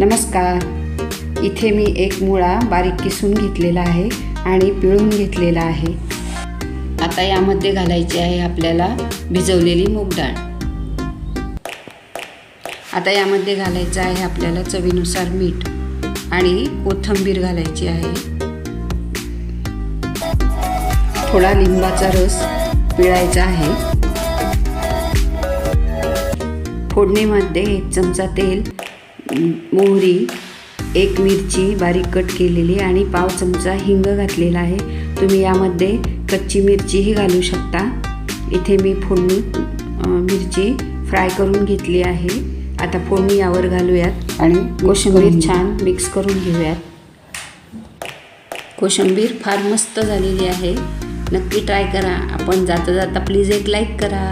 नमस्कार. इथे मी एक मुळा बारीक किसून घेतलेला आहे आणि पिळून घेतलेला आहे. आता यामध्ये घालायची आहे आपल्याला भिजवलेली मूग डाळ. आता यामध्ये घालायचं आहे आपल्याला चवीनुसार मीठ आणि कोथिंबीर घालायची आहे. थोडा लिंबाचा रस पिळायचा आहे. फोडणीमध्ये एक चमचा तेल मोहरी एक मिरची बारीक कट केलेली आणि पाव चमचा हिंग घातलेला आहे. तुम्ही यामध्ये कच्ची मिरचीही घालू शकता. इथे मी फोडणी मिरची फ्राय करून घेतली आहे. आता फोडणी यावर घालूयात आणि कोशिंबीर छान मिक्स करून घेऊयात. कोशिंबीर फार मस्त झालेली आहे. नक्की ट्राय करा. आपण जाता जाता प्लीज एक लाईक करा.